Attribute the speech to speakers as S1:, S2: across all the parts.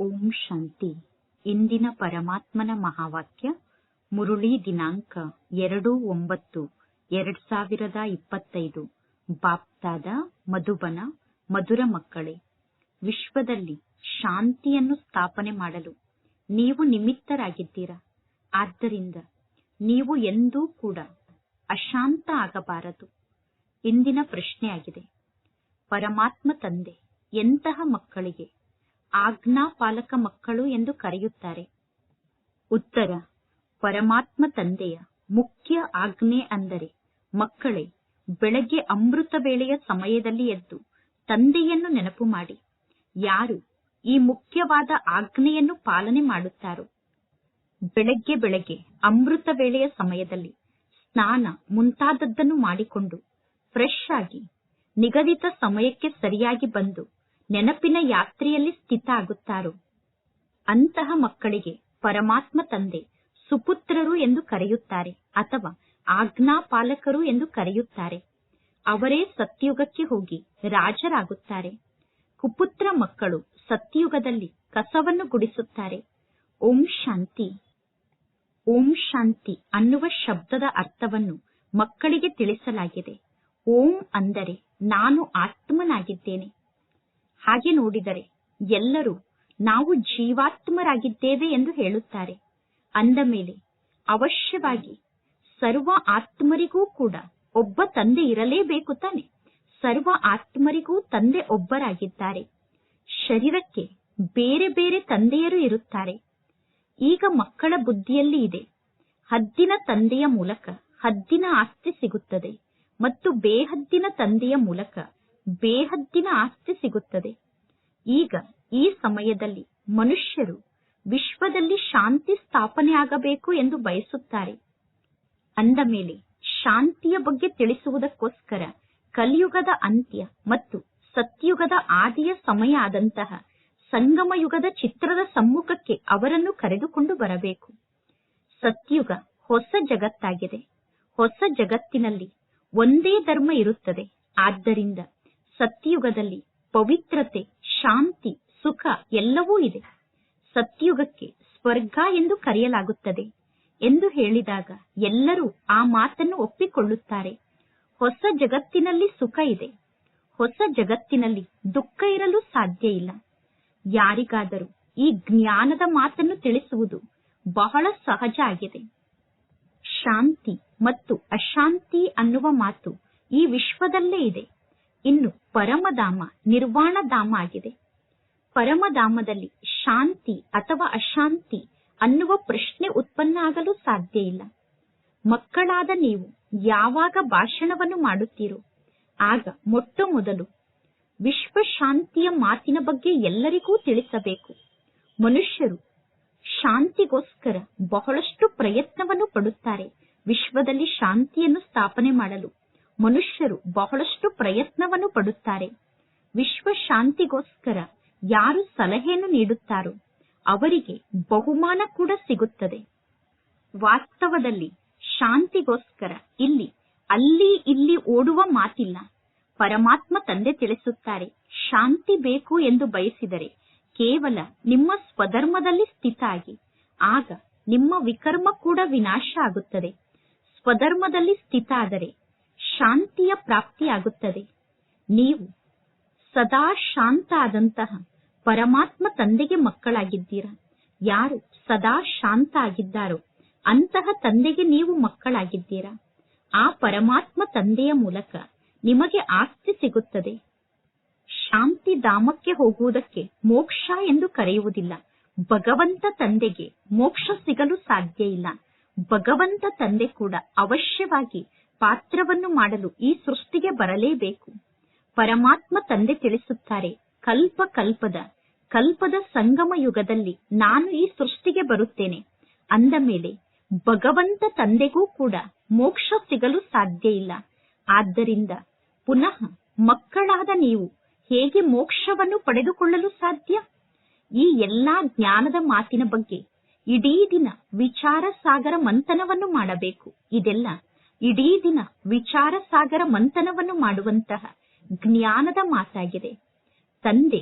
S1: ಓಂ ಶಾಂತಿ. ಇಂದಿನ ಪರಮಾತ್ಮನ ಮಹಾವಾಕ್ಯ, ಮುರುಳಿ ದಿನಾಂಕ ಎರಡು ಒಂಬತ್ತು, ಎರಡ್ ಸಾವಿರದ ಇಪ್ಪತ್ತೈದು. ಬಾಪ್ತಾದ, ಮಧುಬನ, ಮಧುರ ಮಕ್ಕಳೇ, ವಿಶ್ವದಲ್ಲಿ ಶಾಂತಿಯನ್ನು ಸ್ಥಾಪನೆ ಮಾಡಲು ನೀವು ನಿಮಿತ್ತರಾಗಿದ್ದೀರಾ? ಆದ್ದರಿಂದ ನೀವು ಎಂದೂ ಕೂಡ ಅಶಾಂತ ಆಗಬಾರದು. ಇಂದಿನ ಪ್ರಶ್ನೆಯಾಗಿದೆ, ಪರಮಾತ್ಮ ತಂದೆ ಎಂತಹ ಮಕ್ಕಳಿಗೆ ಆಜ್ಞಾಪಾಲಕ ಮಕ್ಕಳು ಎಂದು ಕರೆಯುತ್ತಾರೆ. ಉತ್ತರ, ಪರಮಾತ್ಮ ತಂದೆಯ ಮುಖ್ಯ ಆಜ್ಞೆ ಅಂದರೆ, ಮಕ್ಕಳೇ, ಬೆಳಗ್ಗೆ ಅಮೃತ ವೇಳೆಯ ಸಮಯದಲ್ಲಿ ಎದ್ದು ತಂದೆಯನ್ನು ನೆನಪು ಮಾಡಿ. ಯಾರು ಈ ಮುಖ್ಯವಾದ ಆಜ್ಞೆಯನ್ನು ಪಾಲನೆ ಮಾಡುತ್ತಾರೋ? ಬೆಳಗ್ಗೆ ಬೆಳಗ್ಗೆ ಅಮೃತ ವೇಳೆಯ ಸಮಯದಲ್ಲಿ ಸ್ನಾನ ಮುಂತಾದದ್ದನ್ನು ಮಾಡಿಕೊಂಡು ಫ್ರೆಶ್ ಆಗಿ ನಿಗದಿತ ಸಮಯಕ್ಕೆ ಸರಿಯಾಗಿ ಬಂದು ನೆನಪಿನ ಯಾತ್ರೆಯಲ್ಲಿ ಸ್ಥಿತ ಆಗುತ್ತಾರೋ ಅಂತಹ ಮಕ್ಕಳಿಗೆ ಪರಮಾತ್ಮ ತಂದೆ, ಸುಪುತ್ರರು ಎಂದು ಕರೆಯುತ್ತಾರೆ ಅಥವಾ ಆಜ್ಞಾಪಾಲಕರು ಎಂದು ಕರೆಯುತ್ತಾರೆ. ಅವರೇ ಸತ್ಯುಗಕ್ಕೆ ಹೋಗಿ ರಾಜರಾಗುತ್ತಾರೆ. ಕುಪುತ್ರ ಮಕ್ಕಳು ಸತ್ಯುಗದಲ್ಲಿ ಕಸವನ್ನು ಗುಡಿಸುತ್ತಾರೆ. ಓಂ ಶಾಂತಿ. ಓಂ ಶಾಂತಿ ಅನ್ನುವ ಶಬ್ದದ ಅರ್ಥವನ್ನು ಮಕ್ಕಳಿಗೆ ತಿಳಿಸಲಾಗಿದೆ. ಓಂ ಅಂದರೆ ನಾನು ಆತ್ಮನಾಗಿದ್ದೇನೆ. ಹಾಗೆ ನೋಡಿದರೆ ಎಲ್ಲರೂ ನಾವು ಜೀವಾತ್ಮರಾಗಿದ್ದೇವೆ ಎಂದು ಹೇಳುತ್ತಾರೆ. ಅಂದ ಮೇಲೆ ಅವಶ್ಯವಾಗಿ ಸರ್ವ ಆತ್ಮರಿಗೂ ಕೂಡ ಒಬ್ಬ ತಂದೆ ಇರಲೇಬೇಕು ತಾನೆ. ಸರ್ವ ಆತ್ಮರಿಗೂ ತಂದೆ ಒಬ್ಬರಾಗಿದ್ದಾರೆ. ಶರೀರಕ್ಕೆ ಬೇರೆ ಬೇರೆ ತಂದೆಯರು ಇರುತ್ತಾರೆ. ಈಗ ಮಕ್ಕಳ ಬುದ್ಧಿಯಲ್ಲಿ ಇದೆ. ಹದ್ದಿನ ತಂದೆಯ ಮೂಲಕ ಹದ್ದಿನ ಆಸ್ತಿ ಸಿಗುತ್ತದೆ ಮತ್ತು ಬೇಹದ್ದಿನ ತಂದೆಯ ಮೂಲಕ ಬೇಹದ್ದಿನ ಆಸ್ತಿ ಸಿಗುತ್ತದೆ. ಈಗ ಈ ಸಮಯದಲ್ಲಿ ಮನುಷ್ಯರು ವಿಶ್ವದಲ್ಲಿ ಶಾಂತಿ ಸ್ಥಾಪನೆ ಆಗಬೇಕು ಎಂದು ಬಯಸುತ್ತಾರೆ. ಅಂದ ಮೇಲೆ ಶಾಂತಿಯ ಬಗ್ಗೆ ತಿಳಿಸುವುದಕ್ಕೋಸ್ಕರ ಕಲಿಯುಗದ ಅಂತ್ಯ ಮತ್ತು ಸತ್ಯುಗದ ಆದಿಯ ಸಮಯ ಆದಂತಹ ಸಂಗಮ ಯುಗದ ಚಿತ್ರದ ಸಮ್ಮುಖಕ್ಕೆ ಅವರನ್ನು ಕರೆದುಕೊಂಡು ಬರಬೇಕು. ಸತ್ಯುಗ ಹೊಸ ಜಗತ್ತಾಗಿದೆ. ಹೊಸ ಜಗತ್ತಿನಲ್ಲಿ ಒಂದೇ ಧರ್ಮ ಇರುತ್ತದೆ. ಆದ್ದರಿಂದ ಸತ್ಯುಗದಲ್ಲಿ ಪವಿತ್ರತೆ, ಶಾಂತಿ, ಸುಖ ಎಲ್ಲವೂ ಇದೆ. ಸತ್ಯುಗಕ್ಕೆ ಸ್ವರ್ಗ ಎಂದು ಕರೆಯಲಾಗುತ್ತದೆ ಎಂದು ಹೇಳಿದಾಗ ಎಲ್ಲರೂ ಆ ಮಾತನ್ನು ಒಪ್ಪಿಕೊಳ್ಳುತ್ತಾರೆ. ಹೊಸ ಜಗತ್ತಿನಲ್ಲಿ ಸುಖ ಇದೆ. ಹೊಸ ಜಗತ್ತಿನಲ್ಲಿ ದುಃಖ ಇರಲು ಸಾಧ್ಯ ಇಲ್ಲ. ಯಾರಿಗಾದರೂ ಈ ಜ್ಞಾನದ ಮಾತನ್ನು ತಿಳಿಸುವುದು ಬಹಳ ಸಹಜ ಆಗಿದೆ. ಶಾಂತಿ ಮತ್ತು ಅಶಾಂತಿ ಅನ್ನುವ ಮಾತು ಈ ವಿಶ್ವದಲ್ಲೇ ಇದೆ. ಇನ್ನು ಪರಮಧಾಮ, ನಿರ್ವಾಣಧಾಮ ಆಗಿದೆ. ಪರಮಧಾಮದಲ್ಲಿ ಶಾಂತಿ ಅಥವಾ ಅಶಾಂತಿ ಅನ್ನುವ ಪ್ರಶ್ನೆ ಉತ್ಪನ್ನ ಆಗಲು ಸಾಧ್ಯ ಇಲ್ಲ. ಮಕ್ಕಳಾದ ನೀವು ಯಾವಾಗ ಭಾಷಣವನ್ನು ಮಾಡುತ್ತೀರೋ, ಆಗ ಮೊಟ್ಟ ಮೊದಲು ವಿಶ್ವ ಶಾಂತಿಯ ಮಾತಿನ ಬಗ್ಗೆ ಎಲ್ಲರಿಗೂ ತಿಳಿಸಬೇಕು. ಮನುಷ್ಯರು ಶಾಂತಿಗೋಸ್ಕರ ಬಹಳಷ್ಟು ಪ್ರಯತ್ನವನ್ನು ಪಡುತ್ತಾರೆ, ವಿಶ್ವದಲ್ಲಿ ಶಾಂತಿಯನ್ನು ಸ್ಥಾಪನೆ ಮಾಡಲು. ಮನುಷ್ಯರು ಬಹಳಷ್ಟು ಪ್ರಯತ್ನವನ್ನು ಪಡುತ್ತಾರೆ. ವಿಶ್ವ ಶಾಂತಿಗೋಸ್ಕರ ಯಾರು ಸಲಹೆಯನ್ನು ನೀಡುತ್ತಾರೋ ಅವರಿಗೆ ಬಹುಮಾನ ಕೂಡ ಸಿಗುತ್ತದೆ. ವಾಸ್ತವದಲ್ಲಿ ಶಾಂತಿಗೋಸ್ಕರ ಇಲ್ಲಿ, ಅಲ್ಲಿ, ಇಲ್ಲಿ ಓಡುವ ಮಾತಿಲ್ಲ. ಪರಮಾತ್ಮ ತಂದೆ ತಿಳಿಸುತ್ತಾರೆ, ಶಾಂತಿ ಬೇಕು ಎಂದು ಬಯಸಿದರೆ ಕೇವಲ ನಿಮ್ಮ ಸ್ವಧರ್ಮದಲ್ಲಿ ಸ್ಥಿತ ಆಗಿ, ಆಗ ನಿಮ್ಮ ವಿಕರ್ಮ ಕೂಡ ವಿನಾಶ ಆಗುತ್ತದೆ. ಸ್ವಧರ್ಮದಲ್ಲಿ ಸ್ಥಿತ ಆದರೆ ಶಾಂತಿಯ ಪ್ರಾಪ್ತಿಯಾಗುತ್ತದೆ. ನೀವು ಸದಾ ಶಾಂತ ಆದಂತಹ ಪರಮಾತ್ಮ ತಂದೆಗೆ ಮಕ್ಕಳಾಗಿದ್ದೀರಾ? ಯಾರು ಸದಾ ಶಾಂತ ಆಗಿದ್ದಾರೋ ಅಂತಹ ತಂದೆಗೆ ನೀವು ಮಕ್ಕಳಾಗಿದ್ದೀರಾ? ಆ ಪರಮಾತ್ಮ ತಂದೆಯ ಮೂಲಕ ನಿಮಗೆ ಆಸ್ತಿ ಸಿಗುತ್ತದೆ. ಶಾಂತಿ ಧಾಮಕ್ಕೆ ಹೋಗುವುದಕ್ಕೆ ಮೋಕ್ಷ ಎಂದು ಕರೆಯುವುದಿಲ್ಲ. ಭಗವಂತ ತಂದೆಗೆ ಮೋಕ್ಷ ಸಿಗಲು ಸಾಧ್ಯ ಇಲ್ಲ. ಭಗವಂತ ತಂದೆ ಕೂಡ ಅವಶ್ಯವಾಗಿ ಪಾತ್ರವನ್ನು ಮಾಡಲು ಈ ಸೃಷ್ಟಿಗೆ ಬರಲೇಬೇಕು. ಪರಮಾತ್ಮ ತಂದೆ ತಿಳಿಸುತ್ತಾರೆ, ಕಲ್ಪ ಕಲ್ಪದ ಕಲ್ಪದ ಸಂಗಮ ಯುಗದಲ್ಲಿ ನಾನು ಈ ಸೃಷ್ಟಿಗೆ ಬರುತ್ತೇನೆ. ಅಂದ ಮೇಲೆ, ಭಗವಂತ ತಂದೆಗೂ ಕೂಡ ಮೋಕ್ಷ ಸಿಗಲು ಸಾಧ್ಯ ಇಲ್ಲ. ಆದ್ದರಿಂದ ಪುನಃ ಮಕ್ಕಳಾದ ನೀವು ಹೇಗೆ ಮೋಕ್ಷವನ್ನು ಪಡೆದುಕೊಳ್ಳಲು ಸಾಧ್ಯ? ಈ ಎಲ್ಲಾ ಜ್ಞಾನದ ಮಾತಿನ ಬಗ್ಗೆ ಇಡೀ ದಿನ ವಿಚಾರ ಸಾಗರ ಮಂಥನವನ್ನು ಮಾಡಬೇಕು. ಇದೆಲ್ಲ ಇಡೀ ದಿನ ವಿಚಾರ ಸಾಗರ ಮಂಥನವನ್ನು ಮಾಡುವಂತಹ ಜ್ಞಾನದ ಮಾತಾಗಿದೆ. ತಂದೆ,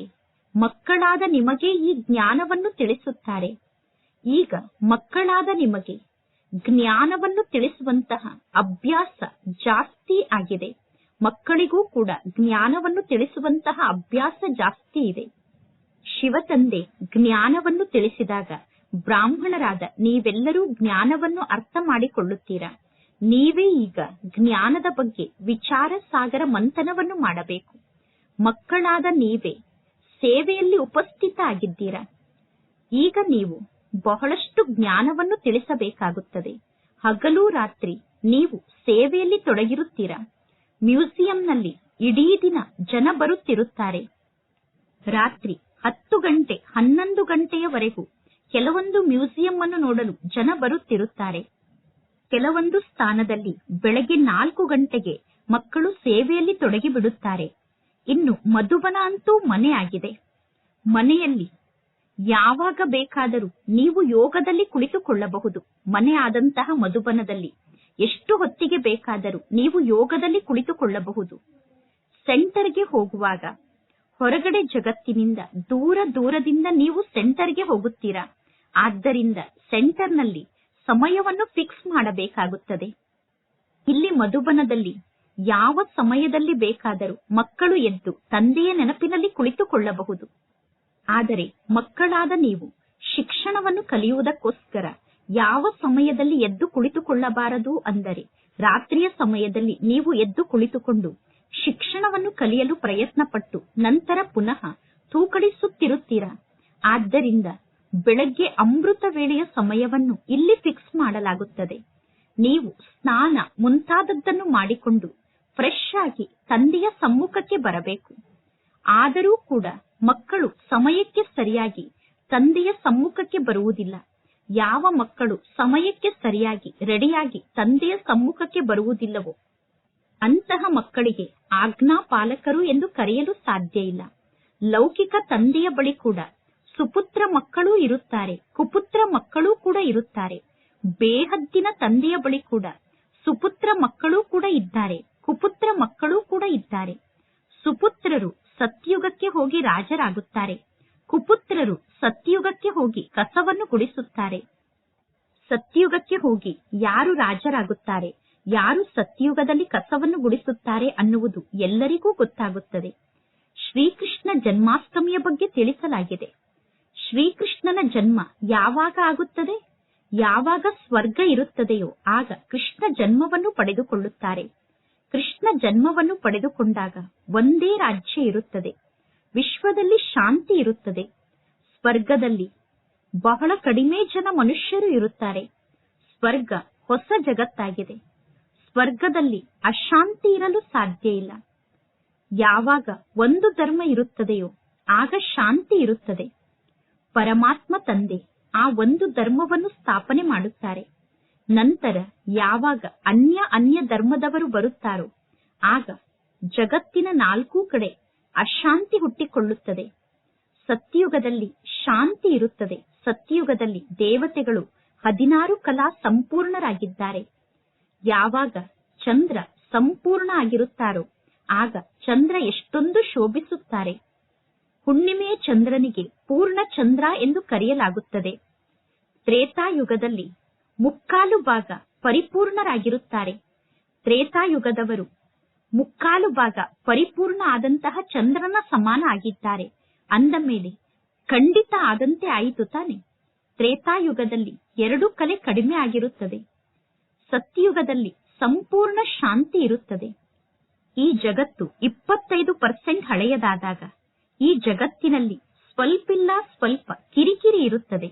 S1: ಮಕ್ಕಳಾದ ನಿಮಗೆ ಈ ಜ್ಞಾನವನ್ನು ತಿಳಿಸುತ್ತಾರೆ. ಈಗ ಮಕ್ಕಳಾದ ನಿಮಗೆ ಜ್ಞಾನವನ್ನು ತಿಳಿಸುವಂತಹ ಅಭ್ಯಾಸ ಜಾಸ್ತಿ ಆಗಿದೆ. ಮಕ್ಕಳಿಗೂ ಕೂಡ ಜ್ಞಾನವನ್ನು ತಿಳಿಸುವಂತಹ ಅಭ್ಯಾಸ ಜಾಸ್ತಿ ಇದೆ. ಶಿವತಂದೆ, ಜ್ಞಾನವನ್ನು ತಿಳಿಸಿದಾಗ ಬ್ರಾಹ್ಮಣರಾದ ನೀವೆಲ್ಲರೂ ಜ್ಞಾನವನ್ನು ಅರ್ಥ ಮಾಡಿಕೊಳ್ಳುತ್ತೀರಾ? ನೀವೇ ಈಗ ಜ್ಞಾನದ ಬಗ್ಗೆ ವಿಚಾರ ಸಾಗರ ಮಂಥನವನ್ನು ಮಾಡಬೇಕು. ಮಕ್ಕಳಾದ ನೀವೇ ಸೇವೆಯಲ್ಲಿ ಉಪಸ್ಥಿತ ಆಗಿದ್ದೀರಾ ಈಗ ನೀವು ಬಹಳಷ್ಟು ಜ್ಞಾನವನ್ನು ತಿಳಿಸಬೇಕಾಗುತ್ತದೆ. ಹಗಲು ರಾತ್ರಿ ನೀವು ಸೇವೆಯಲ್ಲಿ ತೊಡಗಿರುತ್ತೀರಾ? ಮ್ಯೂಸಿಯಂನಲ್ಲಿ ಇಡೀ ದಿನ ಜನ ಬರುತ್ತಿರುತ್ತಾರೆ. ರಾತ್ರಿ ಹತ್ತು ಗಂಟೆ ಹನ್ನೊಂದು ಗಂಟೆಯವರೆಗೂ ಕೆಲವೊಂದು ಮ್ಯೂಸಿಯಂ ಅನ್ನು ನೋಡಲು ಜನ ಬರುತ್ತಿರುತ್ತಾರೆ. ಕೆಲವೊಂದು ಸ್ಥಾನದಲ್ಲಿ ಬೆಳಗ್ಗೆ ನಾಲ್ಕು ಗಂಟೆಗೆ ಮಕ್ಕಳು ಸೇವೆಯಲ್ಲಿ ತೊಡಗಿ ಬಿಡುತ್ತಾರೆ ಇನ್ನು ಮಧುಬನ ಅಂತೂ ಮನೆ ಆಗಿದೆ. ಮನೆಯಲ್ಲಿ ಯಾವಾಗ ಬೇಕಾದರೂ ನೀವು ಯೋಗದಲ್ಲಿ ಕುಳಿತುಕೊಳ್ಳಬಹುದು. ಮನೆ ಆದಂತಹ ಮಧುಬನದಲ್ಲಿ ಎಷ್ಟು ಹೊತ್ತಿಗೆ ಬೇಕಾದರೂ ನೀವು ಯೋಗದಲ್ಲಿ ಕುಳಿತುಕೊಳ್ಳಬಹುದು. ಸೆಂಟರ್ಗೆ ಹೋಗುವಾಗ ಹೊರಗಡೆ ಜಗತ್ತಿನಿಂದ ದೂರ ದೂರದಿಂದ ನೀವು ಸೆಂಟರ್ಗೆ ಹೋಗುತ್ತೀರಾ? ಆದ್ದರಿಂದ ಸೆಂಟರ್ನಲ್ಲಿ ಸಮಯವನ್ನು ಫಿಕ್ಸ್ ಮಾಡಬೇಕಾಗುತ್ತದೆ. ಇಲ್ಲಿ ಮಧುಬನದಲ್ಲಿ ಯಾವ ಸಮಯದಲ್ಲಿ ಬೇಕಾದರೂ ಮಕ್ಕಳು ಎದ್ದು ತಂದೆಯ ನೆನಪಿನಲ್ಲಿ ಕುಳಿತುಕೊಳ್ಳಬಹುದು. ಆದರೆ ಮಕ್ಕಳಾದ ನೀವು ಶಿಕ್ಷಣವನ್ನು ಕಲಿಯುವುದಕ್ಕೋಸ್ಕರ ಯಾವ ಸಮಯದಲ್ಲಿ ಎದ್ದು ಕುಳಿತುಕೊಳ್ಳಬಾರದು ಅಂದರೆ ರಾತ್ರಿಯ ಸಮಯದಲ್ಲಿ ನೀವು ಎದ್ದು ಕುಳಿತುಕೊಂಡು ಶಿಕ್ಷಣವನ್ನು ಕಲಿಯಲು ಪ್ರಯತ್ನ ಪಟ್ಟು ನಂತರ ಪುನಃ ತೂಕಡಿಸುತ್ತಿರುತ್ತೀರಾ? ಆದ್ದರಿಂದ ಬೆಳಗ್ಗೆ ಅಮೃತ ವೇಳೆಯ ಸಮಯವನ್ನು ಇಲ್ಲಿ ಫಿಕ್ಸ್ ಮಾಡಲಾಗುತ್ತದೆ. ನೀವು ಸ್ನಾನ ಮುಂತಾದದ್ದನ್ನು ಮಾಡಿಕೊಂಡು ಫ್ರೆಶ್ ಆಗಿ ತಂದೆಯ ಸಮ್ಮುಖಕ್ಕೆ ಬರಬೇಕು. ಆದರೂ ಕೂಡ ಮಕ್ಕಳು ಸಮಯಕ್ಕೆ ಸರಿಯಾಗಿ ತಂದೆಯ ಸಮ್ಮುಖಕ್ಕೆ ಬರುವುದಿಲ್ಲ. ಯಾವ ಮಕ್ಕಳು ಸಮಯಕ್ಕೆ ಸರಿಯಾಗಿ ರೆಡಿಯಾಗಿ ತಂದೆಯ ಸಮ್ಮುಖಕ್ಕೆ ಬರುವುದಿಲ್ಲವೋ ಅಂತಹ ಮಕ್ಕಳಿಗೆ ಆಜ್ಞಾಪಾಲಕರು ಎಂದು ಕರೆಯಲು ಸಾಧ್ಯ ಇಲ್ಲ. ಲೌಕಿಕ ತಂದೆಯ ಬಳಿ ಕೂಡ ಸುಪುತ್ರ ಮಕ್ಕಳೂ ಇರುತ್ತಾರೆ, ಕುಪುತ್ರ ಮಕ್ಕಳೂ ಕೂಡ ಇರುತ್ತಾರೆ. ಬೇಹದ್ದಿನ ತಂದೆಯ ಬಳಿ ಕೂಡ ಸುಪುತ್ರ ಮಕ್ಕಳೂ ಕೂಡ ಇದ್ದಾರೆ, ಕುಪುತ್ರ ಮಕ್ಕಳೂ ಕೂಡ ಇದ್ದಾರೆ. ಸುಪುತ್ರರು ಸತ್ಯುಗಕ್ಕೆ ಹೋಗಿ ರಾಜರಾಗುತ್ತಾರೆ, ಕುಪುತ್ರರು ಸತ್ಯುಗಕ್ಕೆ ಹೋಗಿ ಕಸವನ್ನು ಗುಡಿಸುತ್ತಾರೆ. ಸತ್ಯುಗಕ್ಕೆ ಹೋಗಿ ಯಾರು ರಾಜರಾಗುತ್ತಾರೆ, ಯಾರು ಸತ್ಯುಗದಲ್ಲಿ ಕಸವನ್ನು ಗುಡಿಸುತ್ತಾರೆ ಅನ್ನುವುದು ಎಲ್ಲರಿಗೂ ಗೊತ್ತಾಗುತ್ತದೆ. ಶ್ರೀಕೃಷ್ಣ ಜನ್ಮಾಷ್ಟಮಿಯ ಬಗ್ಗೆ ತಿಳಿಸಲಾಗಿದೆ. ಶ್ರೀಕೃಷ್ಣನ ಜನ್ಮ ಯಾವಾಗ ಆಗುತ್ತದೆ? ಯಾವಾಗ ಸ್ವರ್ಗ ಇರುತ್ತದೆಯೋ ಆಗ ಕೃಷ್ಣ ಜನ್ಮವನ್ನು ಪಡೆದುಕೊಳ್ಳುತ್ತಾರೆ. ಕೃಷ್ಣ ಜನ್ಮವನ್ನು ಪಡೆದುಕೊಂಡಾಗ ಒಂದೇ ರಾಜ್ಯ ಇರುತ್ತದೆ. ವಿಶ್ವದಲ್ಲಿ ಶಾಂತಿ ಇರುತ್ತದೆ. ಸ್ವರ್ಗದಲ್ಲಿ ಬಹಳ ಕಡಿಮೆ ಜನ ಮನುಷ್ಯರು ಇರುತ್ತಾರೆ. ಸ್ವರ್ಗ ಹೊಸ ಜಗತ್ತಾಗಿದೆ. ಸ್ವರ್ಗದಲ್ಲಿ ಅಶಾಂತಿ ಇರಲು ಸಾಧ್ಯ ಇಲ್ಲ. ಯಾವಾಗ ಒಂದು ಧರ್ಮ ಇರುತ್ತದೆಯೋ ಆಗ ಶಾಂತಿ ಇರುತ್ತದೆ. ಪರಮಾತ್ಮ ತಂದೆ ಆ ಒಂದು ಧರ್ಮವನ್ನು ಸ್ಥಾಪನೆ ಮಾಡುತ್ತಾರೆ. ನಂತರ ಯಾವಾಗ ಅನ್ಯ ಅನ್ಯ ಧರ್ಮದವರು ಬರುತ್ತಾರೋ, ಆಗ ಜಗತ್ತಿನ ನಾಲ್ಕೂ ಕಡೆ ಅಶಾಂತಿ ಹುಟ್ಟಿಕೊಳ್ಳುತ್ತದೆ. ಸತ್ಯುಗದಲ್ಲಿ ಶಾಂತಿ ಇರುತ್ತದೆ. ಸತ್ಯುಗದಲ್ಲಿ ದೇವತೆಗಳು ಹದಿನಾರು ಕಲಾ ಸಂಪೂರ್ಣರಾಗಿದ್ದಾರೆ. ಯಾವಾಗ ಚಂದ್ರ ಸಂಪೂರ್ಣ ಆಗಿರುತ್ತಾರೋ, ಆಗ ಚಂದ್ರ ಎಷ್ಟೊಂದು ಶೋಭಿಸುತ್ತಾರೆ. ಹುಣ್ಣಿಮೆಯ ಚಂದ್ರನಿಗೆ ಪೂರ್ಣ ಚಂದ್ರ ಎಂದು ಕರೆಯಲಾಗುತ್ತದೆ. ತ್ರೇತಾಯುಗದಲ್ಲಿ ಮುಕ್ಕಾಲು ಭಾಗ ಪರಿಪೂರ್ಣರಾಗಿರುತ್ತಾರೆ. ತ್ರೇತಾಯುಗದವರು ಮುಕ್ಕಾಲು ಭಾಗ ಪರಿಪೂರ್ಣ ಆದಂತಹ ಚಂದ್ರನ ಸಮಾನ ಆಗಿದ್ದಾರೆ. ಅಂದ ಮೇಲೆ ಖಂಡಿತ ಆದಂತೆ ಆಯಿತು ತಾನೆ. ತ್ರೇತಾಯುಗದಲ್ಲಿ ಎರಡು ಕಲೆ ಕಡಿಮೆ ಆಗಿರುತ್ತದೆ. ಸತ್ಯುಗದಲ್ಲಿ ಸಂಪೂರ್ಣ ಶಾಂತಿ ಇರುತ್ತದೆ. ಈ ಜಗತ್ತು ಇಪ್ಪತ್ತೈದು ಪರ್ಸೆಂಟ್ ಹಳೆಯದಾದಾಗ ಈ ಜಗತ್ತಿನಲ್ಲಿ ಸ್ವಲ್ಪಿಲ್ಲ ಸ್ವಲ್ಪ ಕಿರಿಕಿರಿ ಇರುತ್ತದೆ.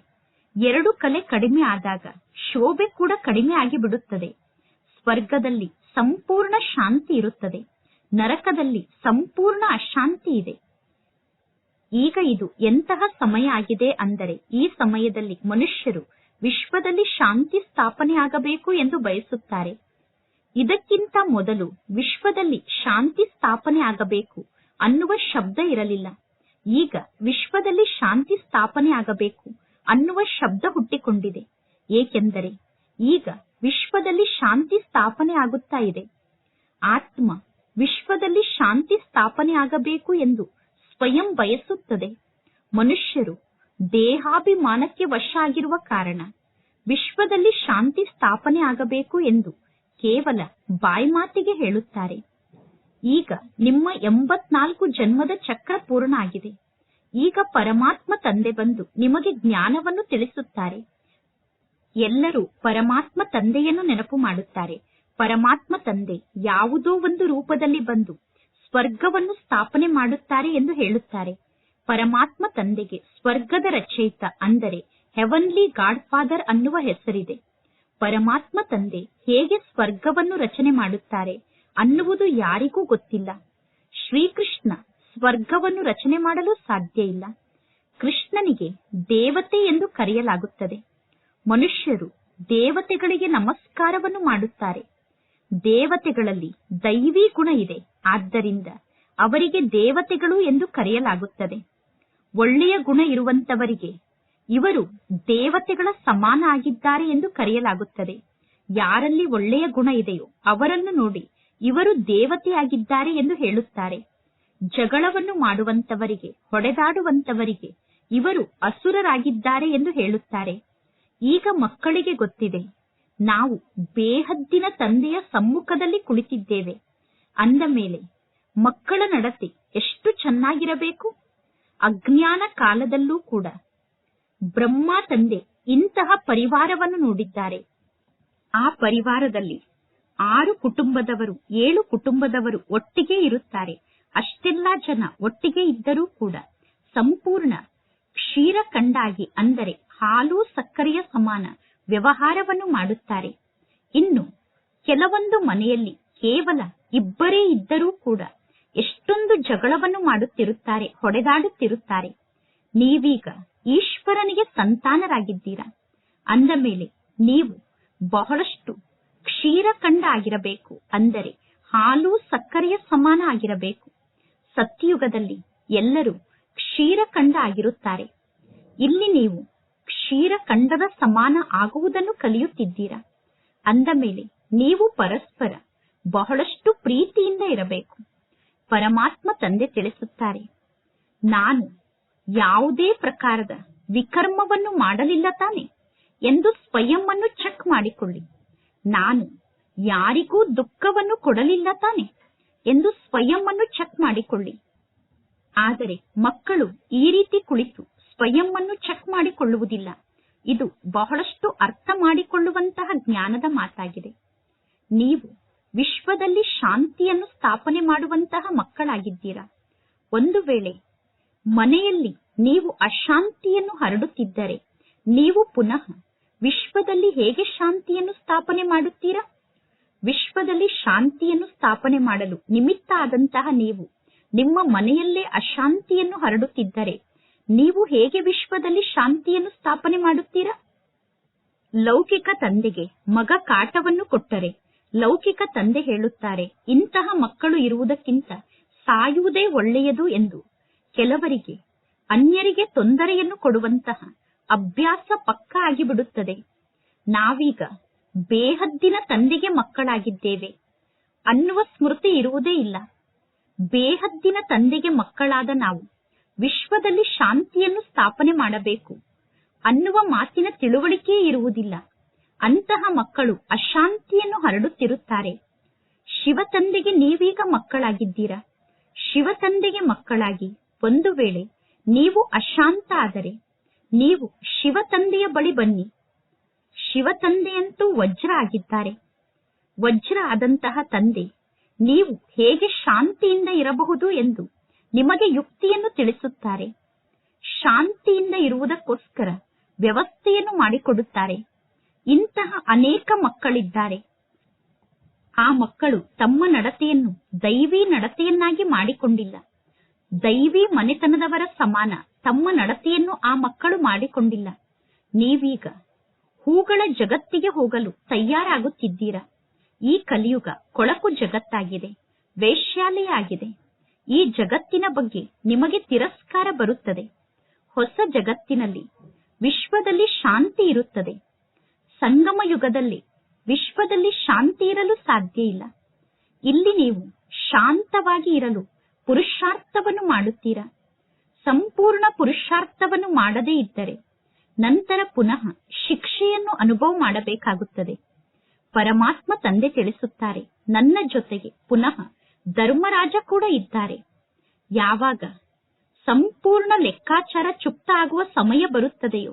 S1: ಎರಡು ಕಲೆ ಕಡಿಮೆ ಆದಾಗ ಶೋಭೆ ಕೂಡ ಕಡಿಮೆ ಆಗಿಬಿಡುತ್ತದೆ. ಸ್ವರ್ಗದಲ್ಲಿ ಸಂಪೂರ್ಣ ಶಾಂತಿ ಇರುತ್ತದೆ. ನರಕದಲ್ಲಿ ಸಂಪೂರ್ಣ ಅಶಾಂತಿ ಇದೆ. ಈಗ ಇದು ಎಂತಹ ಸಮಯ ಆಗಿದೆ ಅಂದರೆ ಈ ಸಮಯದಲ್ಲಿ ಮನುಷ್ಯರು ವಿಶ್ವದಲ್ಲಿ ಶಾಂತಿ ಸ್ಥಾಪನೆ ಆಗಬೇಕು ಎಂದು ಬಯಸುತ್ತಾರೆ. ಇದಕ್ಕಿಂತ ಮೊದಲು ವಿಶ್ವದಲ್ಲಿ ಶಾಂತಿ ಸ್ಥಾಪನೆ ಆಗಬೇಕು. ಅನ್ನುವ ಶಬ್ದ ಇರಲಿಲ್ಲ. ಈಗ ವಿಶ್ವದಲ್ಲಿ ಶಾಂತಿ ಸ್ಥಾಪನೆ ಆಗಬೇಕು ಅನ್ನುವ ಶಬ್ದ ಹುಟ್ಟಿಕೊಂಡಿದೆ. ಏಕೆಂದರೆ ಈಗ ವಿಶ್ವದಲ್ಲಿ ಶಾಂತಿ ಸ್ಥಾಪನೆ ಆಗುತ್ತಾ ಇದೆ. ಆತ್ಮ ವಿಶ್ವದಲ್ಲಿ ಶಾಂತಿ ಸ್ಥಾಪನೆ ಆಗಬೇಕು ಎಂದು ಸ್ವಯಂ ಬಯಸುತ್ತದೆ. ಮನುಷ್ಯರು ದೇಹಾಭಿಮಾನಕ್ಕೆ ವಶ ಆಗಿರುವ ಕಾರಣ ವಿಶ್ವದಲ್ಲಿ ಶಾಂತಿ ಸ್ಥಾಪನೆ ಆಗಬೇಕು ಎಂದು ಕೇವಲ ಬಾಯಿ ಮಾತಿಗೆ ಹೇಳುತ್ತಾರೆ. ಈಗ ನಿಮ್ಮ ಎಂಬತ್ನಾಲ್ಕು ಜನ್ಮದ ಚಕ್ರ ಪೂರ್ಣ ಆಗಿದೆ ಈಗ ಪರಮಾತ್ಮ ತಂದೆ ಬಂದು ನಿಮಗೆ ಜ್ಞಾನವನ್ನು ತಿಳಿಸುತ್ತಾರೆ. ಎಲ್ಲರೂ ಪರಮಾತ್ಮ ತಂದೆಯನ್ನು ನೆನಪು ಮಾಡುತ್ತಾರೆ. ಪರಮಾತ್ಮ ತಂದೆ ಯಾವುದೋ ಒಂದು ರೂಪದಲ್ಲಿ ಬಂದು ಸ್ವರ್ಗವನ್ನು ಸ್ಥಾಪನೆ ಮಾಡುತ್ತಾರೆ ಎಂದು ಹೇಳುತ್ತಾರೆ. ಪರಮಾತ್ಮ ತಂದೆಗೆ ಸ್ವರ್ಗದ ರಚಯಿತ ಅಂದರೆ ಹೆವನ್ಲಿ ಗಾಡ್ ಫಾದರ್ ಅನ್ನುವ ಹೆಸರಿದೆ. ಪರಮಾತ್ಮ ತಂದೆ ಹೇಗೆ ಸ್ವರ್ಗವನ್ನು ರಚನೆ ಮಾಡುತ್ತಾರೆ? ಅನ್ನುವುದು ಯಾರಿಗೂ ಗೊತ್ತಿಲ್ಲ. ಶ್ರೀಕೃಷ್ಣ ಸ್ವರ್ಗವನ್ನು ರಚನೆ ಮಾಡಲು ಸಾಧ್ಯ ಇಲ್ಲ. ಕೃಷ್ಣನಿಗೆ ದೇವತೆ ಎಂದು ಕರೆಯಲಾಗುತ್ತದೆ. ಮನುಷ್ಯರು ದೇವತೆಗಳಿಗೆ ನಮಸ್ಕಾರವನ್ನು ಮಾಡುತ್ತಾರೆ. ದೇವತೆಗಳಲ್ಲಿ ದೈವಿ ಗುಣ ಇದೆ. ಆದ್ದರಿಂದ ಅವರಿಗೆ ದೇವತೆಗಳು ಎಂದು ಕರೆಯಲಾಗುತ್ತದೆ. ಒಳ್ಳೆಯ ಗುಣ ಇರುವಂತವರಿಗೆ ಇವರು ದೇವತೆಗಳ ಸಮಾನ ಆಗಿದ್ದಾರೆ ಎಂದು ಕರೆಯಲಾಗುತ್ತದೆ. ಯಾರಲ್ಲಿ ಒಳ್ಳೆಯ ಗುಣ ಇದೆಯೋ ಅವರನ್ನು ನೋಡಿ ಇವರು ದೇವತೆಯಾಗಿದ್ದಾರೆ ಎಂದು ಹೇಳುತ್ತಾರೆ. ಜಗಳವನ್ನು ಮಾಡುವಂತವರಿಗೆ, ಹೊಡೆದಾಡುವಂತವರಿಗೆ ಇವರು ಅಸುರರಾಗಿದ್ದಾರೆ ಎಂದು ಹೇಳುತ್ತಾರೆ. ಈಗ ಮಕ್ಕಳಿಗೆ ಗೊತ್ತಿದೆ, ನಾವು ಬೇಹದ್ದಿನ ತಂದೆಯ ಸಮ್ಮುಖದಲ್ಲಿ ಕುಳಿತಿದ್ದೇವೆ. ಅಂದ ಮೇಲೆ, ಮಕ್ಕಳ ನಡತೆ ಎಷ್ಟು ಚೆನ್ನಾಗಿರಬೇಕು? ಅಜ್ಞಾನ ಕಾಲದಲ್ಲೂ ಕೂಡ. ಬ್ರಹ್ಮ ತಂದೆ ಇಂತಹ ಪರಿವಾರವನ್ನು ನೋಡಿದ್ದಾರೆ. ಆ ಪರಿವಾರದಲ್ಲಿ ಆರು ಕುಟುಂಬದವರು, ಏಳು ಕುಟುಂಬದವರು ಒಟ್ಟಿಗೆ ಇರುತ್ತಾರೆ. ಅಷ್ಟೆಲ್ಲ ಜನ ಒಟ್ಟಿಗೆ ಇದ್ದರೂ ಕೂಡ ಸಂಪೂರ್ಣ ಕ್ಷೀರಕಂಡಾಗಿ ಅಂದರೆ ಹಾಲು ಸಕ್ಕರೆಯ ಸಮಾನ ವ್ಯವಹಾರವನ್ನು ಮಾಡುತ್ತಾರೆ. ಇನ್ನು ಕೆಲವೊಂದು ಮನೆಯಲ್ಲಿ ಕೇವಲ ಇಬ್ಬರೇ ಇದ್ದರೂ ಕೂಡ ಎಷ್ಟೊಂದು ಜಗಳವನ್ನು ಮಾಡುತ್ತಿರುತ್ತಾರೆ, ಹೊಡೆದಾಡುತ್ತಿರುತ್ತಾರೆ. ನೀವೀಗ ಈಶ್ವರನಿಗೆ ಸಂತಾನರಾಗಿದ್ದೀರಾ? ಅಂದ ಮೇಲೆ ನೀವು ಬಹಳಷ್ಟು ಕ್ಷೀರಕಂಡ ಆಗಿರಬೇಕು ಅಂದರೆ ಹಾಲು ಸಕ್ಕರೆಯ ಸಮಾನ ಆಗಿರಬೇಕು ಸತ್ಯಯುಗದಲ್ಲಿ ಎಲ್ಲರೂ ಕ್ಷೀರಖಂಡ ಆಗಿರುತ್ತಾರೆ ಇಲ್ಲಿ ನೀವು ಕ್ಷೀರಖಂಡದ ಸಮಾನ ಆಗುವುದನ್ನು ಕಲಿಯುತ್ತಿದ್ದೀರಾ? ಅಂದ ಮೇಲೆ ನೀವು ಪರಸ್ಪರ ಬಹಳಷ್ಟು ಪ್ರೀತಿಯಿಂದ ಇರಬೇಕು. ಪರಮಾತ್ಮ ತಂದೆ ತಿಳಿಸುತ್ತಾರೆ, ನಾನು ಯಾವುದೇ ಪ್ರಕಾರದ ವಿಕರ್ಮವನ್ನು ಮಾಡಲಿಲ್ಲ ತಾನೆ ಎಂದು ಸ್ವಯಂ ಅನ್ನು ಚೆಕ್ ಮಾಡಿಕೊಳ್ಳಿ. ನಾನು ಯಾರಿಗೂ ದುಃಖವನ್ನು ಕೊಡಲಿಲ್ಲ ತಾನೆ ಎಂದು ಸ್ವಯಂ ಅನ್ನು ಚೆಕ್ ಮಾಡಿಕೊಳ್ಳಿ. ಆದರೆ ಮಕ್ಕಳು ಈ ರೀತಿ ಕುಳಿತು ಸ್ವಯಂ ಅನ್ನು ಚೆಕ್ ಮಾಡಿಕೊಳ್ಳುವುದಿಲ್ಲ. ಇದು ಬಹಳಷ್ಟು ಅರ್ಥ ಮಾಡಿಕೊಳ್ಳುವಂತಹ ಜ್ಞಾನದ ಮಾತಾಗಿದೆ. ನೀವು ವಿಶ್ವದಲ್ಲಿ ಶಾಂತಿಯನ್ನು ಸ್ಥಾಪನೆ ಮಾಡುವಂತಹ ಮಕ್ಕಳಾಗಿದ್ದೀರಾ? ಒಂದು ವೇಳೆ ಮನೆಯಲ್ಲಿ ನೀವು ಅಶಾಂತಿಯನ್ನು ಹರಡುತ್ತಿದ್ದರೆ ನೀವು ಪುನಃ ವಿಶ್ವದಲ್ಲಿ ಹೇಗೆ ಶಾಂತಿಯನ್ನು ಸ್ಥಾಪನೆ ಮಾಡುತ್ತೀರಾ? ವಿಶ್ವದಲ್ಲಿ ಶಾಂತಿಯನ್ನು ಸ್ಥಾಪನೆ ಮಾಡಲು ನಿಮಿತ್ತ ಆದಂತಹ ನೀವು, ನಿಮ್ಮ ಮನೆಯಲ್ಲೇ ಅಶಾಂತಿಯನ್ನು ಹರಡುತ್ತಿದ್ದರೆ ನೀವು ಹೇಗೆ ವಿಶ್ವದಲ್ಲಿ ಶಾಂತಿಯನ್ನು ಸ್ಥಾಪನೆ ಮಾಡುತ್ತೀರಾ? ಲೌಕಿಕ ತಂದೆಗೆ ಮಗ ಕಾಟವನ್ನು ಕೊಟ್ಟರೆ ಲೌಕಿಕ ತಂದೆ ಹೇಳುತ್ತಾರೆ, ಇಂತಹ ಮಕ್ಕಳು ಇರುವುದಕ್ಕಿಂತ ಸಾಯುವುದೇ ಒಳ್ಳೆಯದು ಎಂದು. ಕೆಲವರಿಗೆ, ಅನ್ಯರಿಗೆ ತೊಂದರೆಯನ್ನು ಕೊಡುವಂತಹ ಅಭ್ಯಾಸ ಪಕ್ಕ ಆಗಿಬಿಡುತ್ತದೆ. ನಾವೀಗ ಬೇಹದ್ದಿನ ತಂದೆಗೆ ಮಕ್ಕಳಾಗಿದ್ದೇವೆ. ಅನ್ನುವ ಸ್ಮೃತಿ ಇರುವುದೇ ಇಲ್ಲ. ಬೇಹದ್ದಿನ ತಂದೆಗೆ ಮಕ್ಕಳಾದ ನಾವು ವಿಶ್ವದಲ್ಲಿ ಶಾಂತಿಯನ್ನು ಸ್ಥಾಪನೆ ಮಾಡಬೇಕು. ಅನ್ನುವ ಮಾತಿನ ತಿಳುವಳಿಕೆ ಇರುವುದಿಲ್ಲ. ಅಂತಹ ಮಕ್ಕಳು ಅಶಾಂತಿಯನ್ನು ಹರಡುತ್ತಿರುತ್ತಾರೆ. ಶಿವ ತಂದೆಗೆ ನೀವೀಗ ಮಕ್ಕಳಾಗಿದ್ದೀರಾ? ಶಿವತಂದೆಗೆ ಮಕ್ಕಳಾಗಿ ಒಂದು ವೇಳೆ ನೀವು ಅಶಾಂತ ಆದರೆ ನೀವು ಶಿವತಂದೆಯ ಬಳಿ ಬನ್ನಿ. ಶಿವತಂದೆಯಂತೂ ವಜ್ರ ಆಗಿದ್ದಾರೆ. ವಜ್ರ ಆದಂತಹ ತಂದೆ, ನೀವು ಹೇಗೆ ಶಾಂತಿಯಿಂದ ಇರಬಹುದು ಎಂದು ನಿಮಗೆ ಯುಕ್ತಿಯನ್ನು ತಿಳಿಸುತ್ತಾರೆ. ಶಾಂತಿಯಿಂದ ಇರುವುದಕ್ಕೋಸ್ಕರ ವ್ಯವಸ್ಥೆಯನ್ನು ಮಾಡಿಕೊಡುತ್ತಾರೆ. ಇಂತಹ ಅನೇಕ ಮಕ್ಕಳಿದ್ದಾರೆ. ಆ ಮಕ್ಕಳು ತಮ್ಮ ನಡತೆಯನ್ನು ದೈವಿ ನಡತೆಯನ್ನಾಗಿ ಮಾಡಿಕೊಂಡಿಲ್ಲ. ದೈವಿ ಮನೆತನದವರ ಸಮಾನ, ತಮ್ಮ ನಡತೆಯನ್ನು ಆ ಮಕ್ಕಳು ಮಾಡಿಕೊಂಡಿಲ್ಲ. ನೀವೀಗ ಹೂಗಳ ಜಗತ್ತಿಗೆ ಹೋಗಲು ತಯಾರಾಗುತ್ತಿದ್ದೀರಾ? ಈ ಕಲಿಯುಗ ಕೊಳಕು ಜಗತ್ತಾಗಿದೆ, ವೇಶ್ಯಾಲೆಯಾಗಿದೆ. ಈ ಜಗತ್ತಿನ ಬಗ್ಗೆ ನಿಮಗೆ ತಿರಸ್ಕಾರ ಬರುತ್ತದೆ. ಹೊಸ ಜಗತ್ತಿನಲ್ಲಿ ವಿಶ್ವದಲ್ಲಿ ಶಾಂತಿ ಇರುತ್ತದೆ. ಸಂಗಮ ಯುಗದಲ್ಲಿ ವಿಶ್ವದಲ್ಲಿ ಶಾಂತಿ ಇರಲು ಸಾಧ್ಯ ಇಲ್ಲ. ಇಲ್ಲಿ ನೀವು ಶಾಂತವಾಗಿ ಇರಲು ಪುರುಷಾರ್ಥವನ್ನು ಮಾಡುತ್ತೀರಾ? ಸಂಪೂರ್ಣ ಪುರುಷಾರ್ಥವನ್ನು ಮಾಡದೇ ಇದ್ದರೆ ನಂತರ ಪುನಃ ಶಿಕ್ಷೆಯನ್ನು ಅನುಭವ ಮಾಡಬೇಕಾಗುತ್ತದೆ. ಪರಮಾತ್ಮ ತಂದೆ ತಿಳಿಸುತ್ತಾರೆ, ನನ್ನ ಜೊತೆಗೆ ಪುನಃ ಧರ್ಮರಾಜ ಕೂಡ ಇದ್ದಾರೆ. ಯಾವಾಗ? ಸಂಪೂರ್ಣ ಲೆಕ್ಕಾಚಾರ ಚುಪ್ತ ಆಗುವ ಸಮಯ ಬರುತ್ತದೆಯೋ,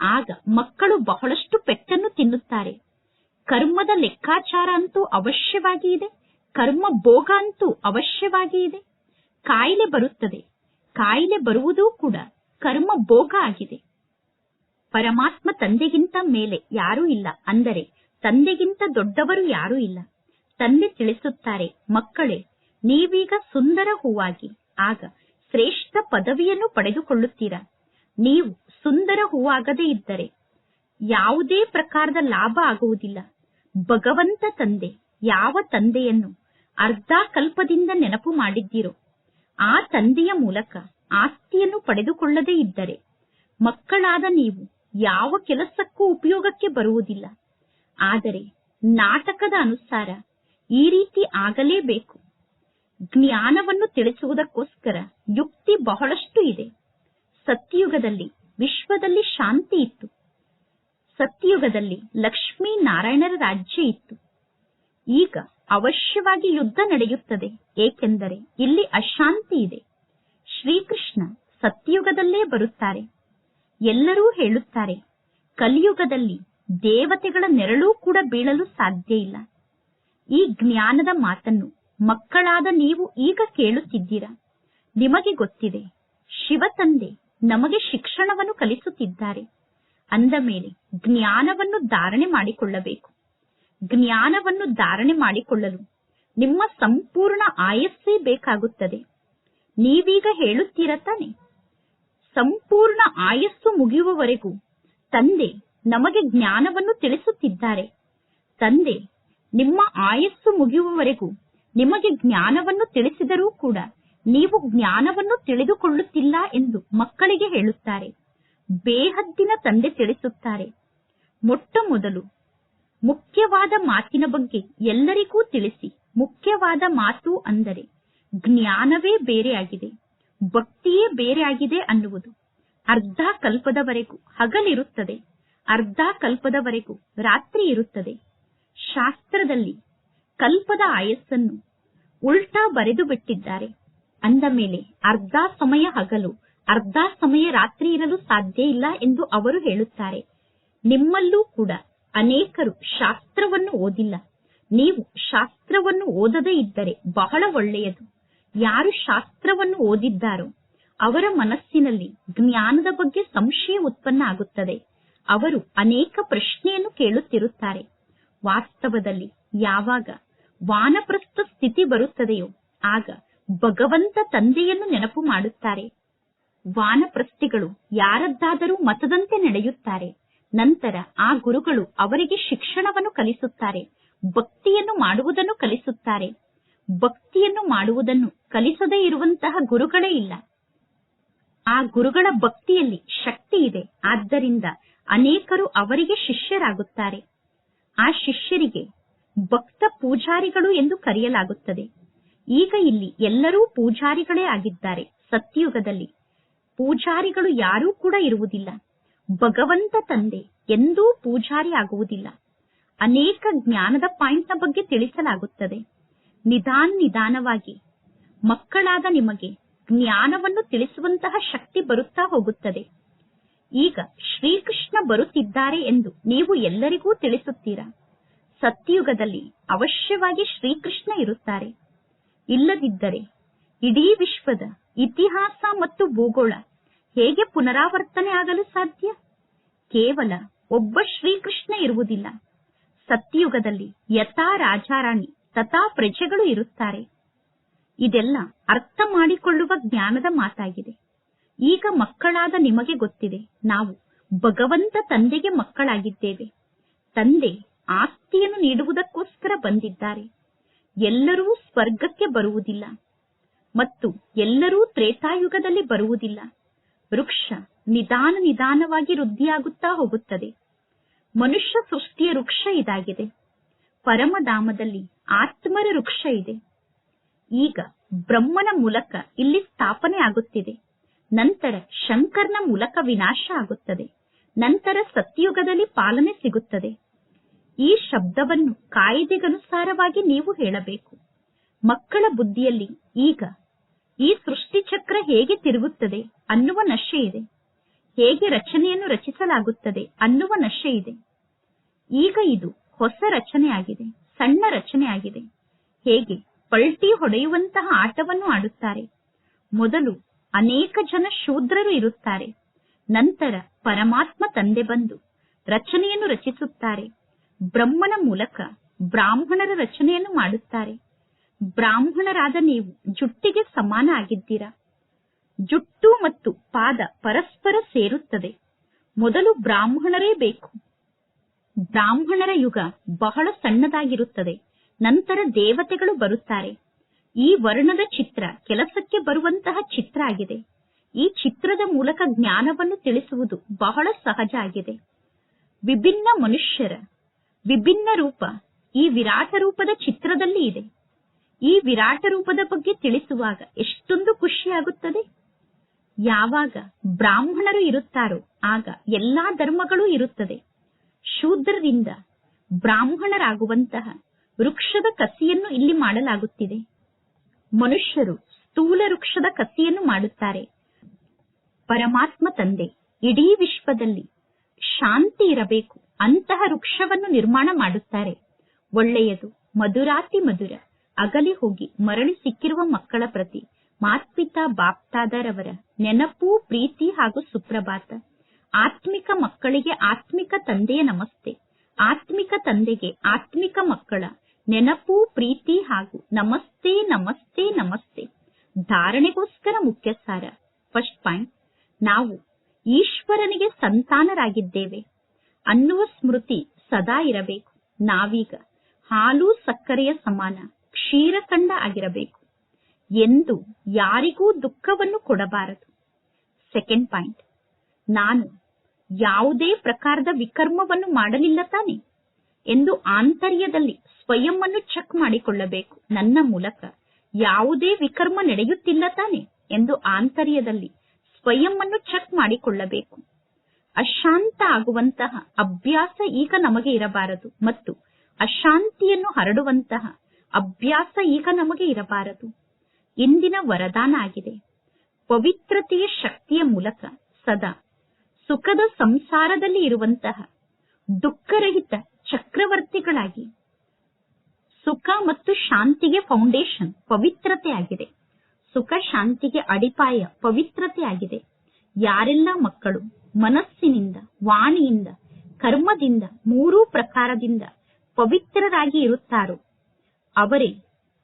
S1: ಆಗ ಮಕ್ಕಳು ಬಹಳಷ್ಟು ಪೆಟ್ಟನ್ನು ತಿನ್ನುತ್ತಾರೆ. ಕರ್ಮದ ಲೆಕ್ಕಾಚಾರ ಅಂತೂ ಅವಶ್ಯವಾಗಿ ಇದೆ, ಕರ್ಮ ಭೋಗ ಅಂತೂ ಅವಶ್ಯವಾಗಿ ಇದೆ. ಕಾಯಿಲೆ ಬರುತ್ತದೆ. ಕಾಯಿಲೆ ಬರುವುದೂ ಕೂಡ ಕರ್ಮ ಭೋಗ ಆಗಿದೆ. ಪರಮಾತ್ಮ ತಂದೆಗಿಂತ ಮೇಲೆ ಯಾರೂ ಇಲ್ಲ. ಅಂದರೆ ತಂದೆಗಿಂತ ದೊಡ್ಡವರು ಯಾರೂ ಇಲ್ಲ. ತಂದೆ ತಿಳಿಸುತ್ತಾರೆ, ಮಕ್ಕಳೇ, ನೀವೀಗ ಸುಂದರ ಹೂವಾಗಿ, ಆಗ ಶ್ರೇಷ್ಠ ಪದವಿಯನ್ನು ಪಡೆದುಕೊಳ್ಳುತ್ತೀರಾ. ನೀವು ಸುಂದರ ಹೂವಾಗದೇ ಇದ್ದರೆ ಯಾವುದೇ ಪ್ರಕಾರದ ಲಾಭ ಆಗುವುದಿಲ್ಲ. ಭಗವಂತ ತಂದೆ, ಯಾವ ತಂದೆಯನ್ನು ಅರ್ಧ ಕಲ್ಪದಿಂದ ನೆನಪು ಮಾಡಿದ್ದೀರೋ ಆ ತಂದೆಯ ಮೂಲಕ ಆಸ್ತಿಯನ್ನು ಪಡೆದುಕೊಳ್ಳದೇ ಇದ್ದರೆ ಮಕ್ಕಳಾದ ನೀವು ಯಾವ ಕೆಲಸಕ್ಕೂ ಉಪಯೋಗಕ್ಕೆ ಬರುವುದಿಲ್ಲ. ಆದರೆ ನಾಟಕದ ಅನುಸಾರ ಈ ರೀತಿ ಆಗಲೇಬೇಕು. ಜ್ಞಾನವನ್ನು ತಿಳಿಸುವುದಕ್ಕೋಸ್ಕರ ಯುಕ್ತಿ ಬಹಳಷ್ಟು ಇದೆ. ಸತ್ಯಯುಗದಲ್ಲಿ ವಿಶ್ವದಲ್ಲಿ ಶಾಂತಿ ಇತ್ತು. ಸತ್ಯಯುಗದಲ್ಲಿ ಲಕ್ಷ್ಮೀ ನಾರಾಯಣರ ರಾಜ್ಯ ಇತ್ತು. ಈಗ ಅವಶ್ಯವಾಗಿ ಯುದ್ಧ ನಡೆಯುತ್ತದೆ. ಏಕೆಂದರೆ ಇಲ್ಲಿ ಅಶಾಂತಿ ಇದೆ. ಶ್ರೀಕೃಷ್ಣ ಸತ್ಯಯುಗದಲ್ಲೇ ಬರುತ್ತಾರೆ. ಎಲ್ಲರೂ ಹೇಳುತ್ತಾರೆ, ಕಲಿಯುಗದಲ್ಲಿ ದೇವತೆಗಳ ನೆರಳೂ ಕೂಡ ಬೀಳಲು ಸಾಧ್ಯ ಇಲ್ಲ. ಈ ಜ್ಞಾನದ ಮಾತನ್ನು ಮಕ್ಕಳಾದ ನೀವು ಈಗ ಕೇಳುತ್ತಿದ್ದೀರಾ? ನಿಮಗೆ ಗೊತ್ತಿದೆ ಶಿವ ತಂದೆ ನಮಗೆ ಶಿಕ್ಷಣವನ್ನು ಕಲಿಸುತ್ತಿದ್ದಾರೆ. ಅಂದ ಮೇಲೆ ಜ್ಞಾನವನ್ನು ಧಾರಣೆ ಮಾಡಿಕೊಳ್ಳಬೇಕು. ಜ್ಞಾನವನ್ನು ಧಾರಣೆ ಮಾಡಿಕೊಳ್ಳಲು ನಿಮ್ಮ ಸಂಪೂರ್ಣ ಆಯಸ್ಸೇ ಬೇಕಾಗುತ್ತದೆ. ನೀವೀಗ ಹೇಳುತ್ತೀರ ತಾನೆ? ಸಂಪೂರ್ಣ ಆಯಸ್ಸು ಮುಗಿಯುವವರೆಗೂ ತಂದೆ ನಮಗೆ ಜ್ಞಾನವನ್ನು ತಿಳಿಸುತ್ತಿದ್ದಾರೆ. ತಂದೆ, ನಿಮ್ಮ ಆಯಸ್ಸು ಮುಗಿಯುವವರೆಗೂ ನಿಮಗೆ ಜ್ಞಾನವನ್ನು ತಿಳಿಸಿದರೂ ಕೂಡ ನೀವು ಜ್ಞಾನವನ್ನು ತಿಳಿದುಕೊಳ್ಳುತ್ತಿಲ್ಲ ಎಂದು ಮಕ್ಕಳಿಗೆ ಹೇಳುತ್ತಾರೆ. ಬೇಹದ್ದಿನ ತಂದೆ ತಿಳಿಸುತ್ತಾರೆ. ಮೊಟ್ಟ ಮೊದಲು ಮುಖ್ಯವಾದ ಮಾತಿನ ಬಗ್ಗೆ ಎಲ್ಲರಿಗೂ ತಿಳಿಸಿ. ಮುಖ್ಯವಾದ ಮಾತು ಅಂದರೆ ಜ್ಞಾನವೇ ಬೇರೆಯಾಗಿದೆ ಭಕ್ತಿಯೇ ಬೇರೆಯಾಗಿದೆ ಅನ್ನುವುದು. ಅರ್ಧ ಕಲ್ಪದವರೆಗೂ ಹಗಲಿರುತ್ತದೆ, ಅರ್ಧ ಕಲ್ಪದವರೆಗೂ ರಾತ್ರಿ ಇರುತ್ತದೆ. ಶಾಸ್ತ್ರದಲ್ಲಿ ಕಲ್ಪದ ಆಯಸ್ಸನ್ನು ಉಲ್ಟಾ ಬರೆದು ಬಿಟ್ಟಿದ್ದಾರೆ. ಅಂದ ಮೇಲೆ ಅರ್ಧ ಸಮಯ ಹಗಲು, ಅರ್ಧ ಸಮಯ ರಾತ್ರಿ ಇರಲು ಸಾಧ್ಯ ಇಲ್ಲ ಎಂದು ಅವರು ಹೇಳುತ್ತಾರೆ. ನಿಮ್ಮಲ್ಲೂ ಕೂಡ ಅನೇಕರು ಶಾಸ್ತ್ರವನ್ನು ಓದಿಲ್ಲ. ನೀವು ಶಾಸ್ತ್ರವನ್ನು ಓದದೇ ಇದ್ದರೆ ಬಹಳ ಒಳ್ಳೆಯದು. ಯಾರು ಶಾಸ್ತ್ರವನ್ನು ಓದಿದ್ದಾರೋ ಅವರ ಮನಸ್ಸಿನಲ್ಲಿ ಜ್ಞಾನದ ಬಗ್ಗೆ ಸಂಶಯ ಉತ್ಪನ್ನ ಆಗುತ್ತದೆ. ಅವರು ಅನೇಕ ಪ್ರಶ್ನೆಯನ್ನು ಕೇಳುತ್ತಿರುತ್ತಾರೆ. ವಾಸ್ತವದಲ್ಲಿ ಯಾವಾಗ ವಾನಪ್ರಸ್ಥ ಸ್ಥಿತಿ ಬರುತ್ತದೆಯೋ ಆಗ ಭಗವಂತ ತಂದೆಯನ್ನು ನೆನಪು ಮಾಡುತ್ತಾರೆ. ವಾನಪ್ರಸ್ಥಿಗಳು ಯಾರದ್ದಾದರೂ ಮತದಂತೆ ನಡೆಯುತ್ತಾರೆ. ನಂತರ ಆ ಗುರುಗಳು ಅವರಿಗೆ ಶಿಕ್ಷಣವನ್ನು ಕಲಿಸುತ್ತಾರೆ, ಭಕ್ತಿಯನ್ನು ಮಾಡುವುದನ್ನು ಕಲಿಸುತ್ತಾರೆ. ಭಕ್ತಿಯನ್ನು ಮಾಡುವುದನ್ನು ಕಲಿಸದೇ ಇರುವಂತಹ ಗುರುಗಳೇ ಇಲ್ಲ. ಆ ಗುರುಗಳ ಭಕ್ತಿಯಲ್ಲಿ ಶಕ್ತಿ ಇದೆ. ಆದ್ದರಿಂದ ಅನೇಕರು ಅವರಿಗೆ ಶಿಷ್ಯರಾಗುತ್ತಾರೆ. ಆ ಶಿಷ್ಯರಿಗೆ ಭಕ್ತ ಪೂಜಾರಿಗಳು ಎಂದು ಕರೆಯಲಾಗುತ್ತದೆ. ಈಗ ಇಲ್ಲಿ ಎಲ್ಲರೂ ಪೂಜಾರಿಗಳೇ ಆಗಿದ್ದಾರೆ. ಸತ್ಯಯುಗದಲ್ಲಿ ಪೂಜಾರಿಗಳು ಯಾರೂ ಕೂಡ ಇರುವುದಿಲ್ಲ. ಭಗವಂತ ತಂದೆ ಎಂದೂ ಪೂಜಾರಿ ಆಗುವುದಿಲ್ಲ. ಅನೇಕ ಜ್ಞಾನದ ಪಾಯಿಂಟ್ನ ಬಗ್ಗೆ ತಿಳಿಸಲಾಗುತ್ತದೆ. ನಿಧಾನ ನಿಧಾನವಾಗಿ ಮಕ್ಕಳಾದ ನಿಮಗೆ ಜ್ಞಾನವನ್ನು ತಿಳಿಸುವಂತಹ ಶಕ್ತಿ ಬರುತ್ತಾ ಹೋಗುತ್ತದೆ. ಈಗ ಶ್ರೀಕೃಷ್ಣ ಬರುತ್ತಿದ್ದಾರೆ ಎಂದು ನೀವು ಎಲ್ಲರಿಗೂ ತಿಳಿಸುತ್ತೀರಾ? ಸತ್ಯಯುಗದಲ್ಲಿ ಅವಶ್ಯವಾಗಿ ಶ್ರೀಕೃಷ್ಣ ಇರುತ್ತಾರೆ. ಇಲ್ಲದಿದ್ದರೆ ಇಡೀ ವಿಶ್ವದ ಇತಿಹಾಸ ಮತ್ತು ಭೂಗೋಳ ಹೇಗೆ ಪುನರಾವರ್ತನೆ ಆಗಲು ಸಾಧ್ಯ? ಕೇವಲ ಒಬ್ಬ ಶ್ರೀಕೃಷ್ಣ ಇರುವುದಿಲ್ಲ. ಸತ್ಯಯುಗದಲ್ಲಿ ಯಥಾ ರಾಜಾರಾಣಿ, ತಥಾ ಪ್ರಜೆಗಳು ಇರುತ್ತಾರೆ. ಇದೆಲ್ಲ ಅರ್ಥ ಮಾಡಿಕೊಳ್ಳುವ ಜ್ಞಾನದ ಮಾತಾಗಿದೆ. ಈಗ ಮಕ್ಕಳಾದ ನಿಮಗೆ ಗೊತ್ತಿದೆ, ನಾವು ಭಗವಂತ ತಂದೆಗೆ ಮಕ್ಕಳಾಗಿದ್ದೇವೆ. ತಂದೆ ಆಸ್ತಿಯನ್ನು ನೀಡುವುದಕ್ಕೋಸ್ಕರ ಬಂದಿದ್ದಾರೆ. ಎಲ್ಲರೂ ಸ್ವರ್ಗಕ್ಕೆ ಬರುವುದಿಲ್ಲ. ಮತ್ತು ಎಲ್ಲರೂ ತ್ರೇತಾಯುಗದಲ್ಲಿ ಬರುವುದಿಲ್ಲ. ವೃಕ್ಷ ನಿಧಾನ ನಿಧಾನವಾಗಿ ವೃದ್ಧಿಯಾಗುತ್ತಾ ಹೋಗುತ್ತದೆ. ಮನುಷ್ಯ ಸೃಷ್ಟಿಯ ವೃಕ್ಷ ಇದಾಗಿದೆ. ಪರಮಧಾಮದಲ್ಲಿ ಆತ್ಮರ ವೃಕ್ಷ ಇದೆ. ಈಗ ಬ್ರಹ್ಮನ ಮೂಲಕ ಇಲ್ಲಿ ಸ್ಥಾಪನೆ ಆಗುತ್ತಿದೆ. ನಂತರ ಶಂಕರ್ನ ಮೂಲಕ ವಿನಾಶ ಆಗುತ್ತದೆ. ನಂತರ ಸತ್ಯುಗದಲ್ಲಿ ಪಾಲನೆ ಸಿಗುತ್ತದೆ. ಈ ಶಬ್ದವನ್ನು ಕಾಯಿದೆಗನುಸಾರವಾಗಿ ನೀವು ಹೇಳಬೇಕು. ಮಕ್ಕಳ ಬುದ್ಧಿಯಲ್ಲಿ ಈಗ ಈ ಸೃಷ್ಟಿ ಚಕ್ರ ಹೇಗೆ ತಿರುಗುತ್ತದೆ ಅನ್ನುವ ನಶೆ ಇದೆ. ಹೇಗೆ ರಚನೆಯನ್ನು ರಚಿಸಲಾಗುತ್ತದೆ ಅನ್ನುವ ನಶೆ ಇದೆ. ಈಗ ಇದು ಹೊಸ ರಚನೆಯಾಗಿದೆ, ಸಣ್ಣ ರಚನೆಯಾಗಿದೆ. ಹೇಗೆ ಪಲ್ಟಿ ಹೊಡೆಯುವಂತಹ ಆಟವನ್ನು ಆಡುತ್ತಾರೆ. ಮೊದಲು ಅನೇಕ ಜನ ಶೂದ್ರರು ಇರುತ್ತಾರೆ. ನಂತರ ಪರಮಾತ್ಮ ತಂದೆ ಬಂದು ರಚನೆಯನ್ನು ರಚಿಸುತ್ತಾರೆ. ಬ್ರಹ್ಮನ ಮೂಲಕ ಬ್ರಾಹ್ಮಣರ ರಚನೆಯನ್ನು ಮಾಡುತ್ತಾರೆ. ಬ್ರಾಹ್ಮಣರಾದ ನೀವು ಜುಟ್ಟಿಗೆ ಸಮಾನ ಆಗಿದ್ದೀರಾ ಜುಟ್ಟು ಮತ್ತು ಪಾದ ಪರಸ್ಪರ ಸೇರುತ್ತದೆ. ಮೊದಲು ಬ್ರಾಹ್ಮಣರೇ ಬೇಕು. ಬ್ರಾಹ್ಮಣರ ಯುಗ ಬಹಳ ಸಣ್ಣದಾಗಿರುತ್ತದೆ. ನಂತರ ದೇವತೆಗಳು ಬರುತ್ತಾರೆ. ಈ ವರ್ಣದ ಚಿತ್ರ ಕೆಲಸಕ್ಕೆ ಬರುವಂತಹ ಚಿತ್ರ ಆಗಿದೆ. ಈ ಚಿತ್ರದ ಮೂಲಕ ಜ್ಞಾನವನ್ನು ತಿಳಿಸುವುದು ಬಹಳ ಸಹಜ ಆಗಿದೆ. ವಿಭಿನ್ನ ಮನುಷ್ಯರ ವಿಭಿನ್ನ ರೂಪ ಈ ವಿರಾಟ ರೂಪದ ಚಿತ್ರದಲ್ಲಿ ಇದೆ. ಈ ವಿರಾಟ ರೂಪದ ಬಗ್ಗೆ ತಿಳಿಸುವಾಗ ಎಷ್ಟೊಂದು ಖುಷಿಯಾಗುತ್ತದೆ. ಯಾವಾಗ ಬ್ರಾಹ್ಮಣರು ಇರುತ್ತಾರೋ, ಆಗ ಎಲ್ಲಾ ಧರ್ಮಗಳು ಇರುತ್ತದೆ. ಶೂದ್ರದಿಂದ ಬ್ರಾಹ್ಮಣರಾಗುವಂತಹ ವೃಕ್ಷದ ಕಸಿಯನ್ನು ಇಲ್ಲಿ ಮಾಡಲಾಗುತ್ತಿದೆ. ಮನುಷ್ಯರು ಸ್ಥೂಲ ವೃಕ್ಷದ ಕಸಿಯನ್ನು ಮಾಡುತ್ತಾರೆ. ಪರಮಾತ್ಮ ತಂದೆ, ಇಡೀ ವಿಶ್ವದಲ್ಲಿ ಶಾಂತಿ ಇರಬೇಕು ಅಂತಹ ವೃಕ್ಷವನ್ನು ನಿರ್ಮಾಣ ಮಾಡುತ್ತಾರೆ. ಒಳ್ಳೆಯದು ಮಧುರಾತಿ ಮಧುರ. ಅಗಲಿ ಹೋಗಿ ಮರಳಿ ಸಿಕ್ಕಿರುವ ಮಕ್ಕಳ ಪ್ರತಿ ಮಾತ್ಪಿತಾ ಬಾಪ್ತಾದರವರ ನೆನಪು, ಪ್ರೀತಿ ಹಾಗೂ ಸುಪ್ರಭಾತ. ಆತ್ಮಿಕ ಮಕ್ಕಳಿಗೆ ಆತ್ಮಿಕ ತಂದೆಯ ನಮಸ್ತೆ. ಆತ್ಮಿಕ ತಂದೆಗೆ ಆತ್ಮಿಕ ಮಕ್ಕಳ ನೆನಪು, ಪ್ರೀತಿ ಹಾಗೂ ನಮಸ್ತೆ ನಮಸ್ತೆ ನಮಸ್ತೆ. ಧಾರಣೆಗೋಸ್ಕರ ಮುಖ್ಯ ಸಾರ ಫಸ್ಟ್ ಪಾಯಿಂಟ್ ನಾವು ಈಶ್ವರನಿಗೆ ಸಂತಾನರಾಗಿದ್ದೇವೆ. ಅನ್ನುವ ಸ್ಮೃತಿ ಸದಾ ಇರಬೇಕು. ನಾವೀಗ ಹಾಲು ಸಕ್ಕರೆಯ ಸಮಾನ. ಕ್ಷೀರಖಂಡ ಆಗಿರಬೇಕು ಎಂದು ಯಾರಿಗೂ ದುಃಖವನ್ನು ಕೊಡಬಾರದು. ಸೆಕೆಂಡ್ ಪಾಯಿಂಟ್ ನಾನು ಯಾವುದೇ ಪ್ರಕಾರದ ವಿಕರ್ಮವನ್ನು ಮಾಡಲಿಲ್ಲ ತಾನೆ ಎಂದು ಆಂತರ್ಯದಲ್ಲಿ ಸ್ವಯಂ ಚೆಕ್ ಮಾಡಿಕೊಳ್ಳಬೇಕು. ನನ್ನ ಮೂಲಕ ಯಾವುದೇ ವಿಕರ್ಮ ನಡೆಯುತ್ತಿಲ್ಲ ತಾನೆ ಎಂದು ಆಂತರ್ಯದಲ್ಲಿ ಸ್ವಯಂ ಚೆಕ್ ಮಾಡಿಕೊಳ್ಳಬೇಕು. ಅಶಾಂತ ಆಗುವಂತಹ ಅಭ್ಯಾಸ ಈಗ ನಮಗೆ ಇರಬಾರದು ಮತ್ತು ಅಶಾಂತಿಯನ್ನು ಹರಡುವಂತಹ ಅಭ್ಯಾಸ ಈಗ ನಮಗೆ ಇರಬಾರದು. ಇಂದಿನ ವರದಾನ ಆಗಿದೆ. ಪವಿತ್ರತೆಯ ಶಕ್ತಿಯ ಮೂಲಕ ಸದಾ ಸುಖದ ಸಂಸಾರದಲ್ಲಿ ಇರುವಂತಹ ದುಃಖರಹಿತ ಚಕ್ರವರ್ತಿಗಳಾಗಿ ಸುಖ ಮತ್ತು ಶಾಂತಿಗೆ ಫೌಂಡೇಶನ್ ಪವಿತ್ರತೆ ಆಗಿದೆ. ಸುಖ, ಶಾಂತಿಗೆ ಅಡಿಪಾಯ, ಪವಿತ್ರತೆ ಆಗಿದೆ. ಯಾರೆಲ್ಲ ಮಕ್ಕಳು ಮನಸ್ಸಿನಿಂದ, ವಾಣಿಯಿಂದ, ಕರ್ಮದಿಂದ, ಮೂರೂ ಪ್ರಕಾರದಿಂದ ಪವಿತ್ರರಾಗಿ ಇರುತ್ತಾರೋ ಅವರೇ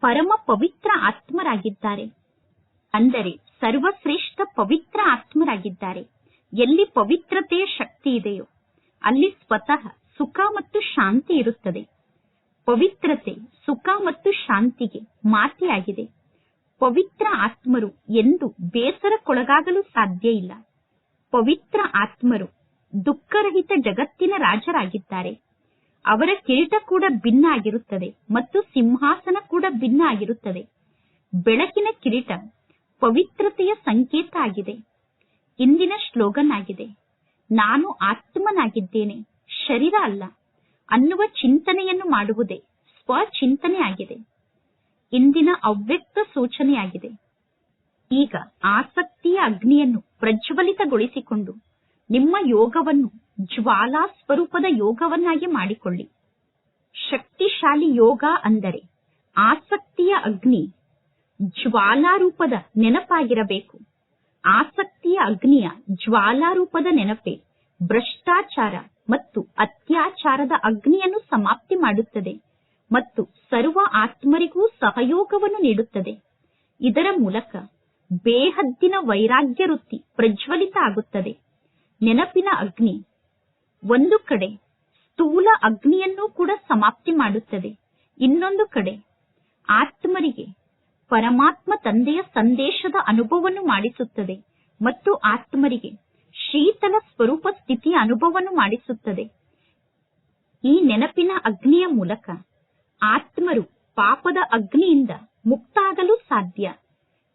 S1: ಪರಮ ಪವಿತ್ರ ಆತ್ಮರಾಗಿದ್ದಾರೆ. ಅಂದರೆ ಸರ್ವಶ್ರೇಷ್ಠ ಪವಿತ್ರ ಆತ್ಮರಾಗಿದ್ದಾರೆ. ಎಲ್ಲಿ ಪವಿತ್ರತೆಯ ಶಕ್ತಿ ಇದೆಯೋ, ಅಲ್ಲಿ ಸ್ವತಃ ಸುಖ ಮತ್ತು ಶಾಂತಿ ಇರುತ್ತದೆ. ಪವಿತ್ರತೆ, ಸುಖ ಮತ್ತು ಶಾಂತಿಗೆ ಮಾತೆಯಾಗಿದೆ. ಪವಿತ್ರ ಆತ್ಮರು ಎಂದು ಬೇಸರಕ್ಕೊಳಗಾಗಲು ಸಾಧ್ಯ ಇಲ್ಲ. ಪವಿತ್ರ ಆತ್ಮರು ದುಃಖರಹಿತ ಜಗತ್ತಿನ ರಾಜರಾಗಿದ್ದಾರೆ. ಅವರ ಕಿರೀಟ ಕೂಡ ಭಿನ್ನ ಆಗಿರುತ್ತದೆ ಮತ್ತು ಸಿಂಹಾಸನ ಕೂಡ ಭಿನ್ನ ಆಗಿರುತ್ತದೆ ಬೆಳಕಿನ ಕಿರೀಟ ಪವಿತ್ರತೆಯ ಸಂಕೇತ ಆಗಿದೆ. ಇಂದಿನ ಶ್ಲೋಗನ್ ಆಗಿದೆ ನಾನು ಆತ್ಮನಾಗಿದ್ದೇನೆ, ಶರೀರ ಅಲ್ಲ. ಅನ್ನುವ ಚಿಂತನೆಯನ್ನು ಮಾಡುವುದೇ ಸ್ವಚಿಂತನೆ ಆಗಿದೆ. ಇಂದಿನ ಅವ್ಯಕ್ತ ಸೂಚನೆಯಾಗಿದೆ. ಈಗ ಆಸಕ್ತಿಯ ಅಗ್ನಿಯನ್ನು ಪ್ರಜ್ವಲಿತಗೊಳಿಸಿಕೊಂಡು ನಿಮ್ಮ ಯೋಗವನ್ನು ಜ್ವಾಲಾ ಸ್ವರೂಪದ ಯೋಗವನ್ನಾಗಿ ಮಾಡಿಕೊಳ್ಳಿ. ಶಕ್ತಿಶಾಲಿ ಯೋಗ ಅಂದರೆ ಆಸಕ್ತಿಯ ಅಗ್ನಿ, ಜ್ವಾಲಾರೂಪದ ನೆನಪಾಗಿರಬೇಕು. ಆಸಕ್ತಿಯ ಅಗ್ನಿಯ ಜ್ವಾಲಾರೂಪದ ನೆನಪೆ ಭ್ರಷ್ಟಾಚಾರ ಮತ್ತು ಅತ್ಯಾಚಾರದ ಅಗ್ನಿಯನ್ನು ಸಮಾಪ್ತಿ ಮಾಡುತ್ತದೆ ಮತ್ತು ಸರ್ವ ಆತ್ಮರಿಗೂ ಸಹಯೋಗವನ್ನು ನೀಡುತ್ತದೆ. ಇದರ ಮೂಲಕ ಬೇಹದ್ದಿನ ವೈರಾಗ್ಯ ವೃತ್ತಿ ಪ್ರಜ್ವಲಿತ ಆಗುತ್ತದೆ. ನೆನಪಿನ ಅಗ್ನಿ ಒಂದು ಕಡೆ ಸ್ಥೂಲ ಅಗ್ನಿಯನ್ನು ಕೂಡ ಸಮಾಪ್ತಿ ಮಾಡುತ್ತದೆ. ಇನ್ನೊಂದು ಕಡೆ ಆತ್ಮರಿಗೆ ಪರಮಾತ್ಮ ತಂದೆಯ ಸಂದೇಶದ ಅನುಭವವನ್ನು ಮಾಡಿಸುತ್ತದೆ ಮತ್ತು ಆತ್ಮರಿಗೆ ಶೀತಲ ಸ್ವರೂಪ ಸ್ಥಿತಿಯ ಅನುಭವವನ್ನು ಮಾಡಿಸುತ್ತದೆ. ಈ ನೆನಪಿನ ಅಗ್ನಿಯ ಮೂಲಕ ಆತ್ಮರು ಪಾಪದ ಅಗ್ನಿಯಿಂದ ಮುಕ್ತಾಗಲು ಸಾಧ್ಯ.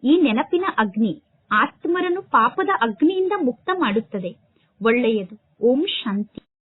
S1: ಈ ನೆನಪಿನ ಅಗ್ನಿ ಆತ್ಮರನ್ನು ಪಾಪದ ಅಗ್ನಿಯಿಂದ ಮುಕ್ತ ಮಾಡುತ್ತದೆ. ಒಳ್ಳೆಯದು. ಓಂ ಶಾಂತಿ.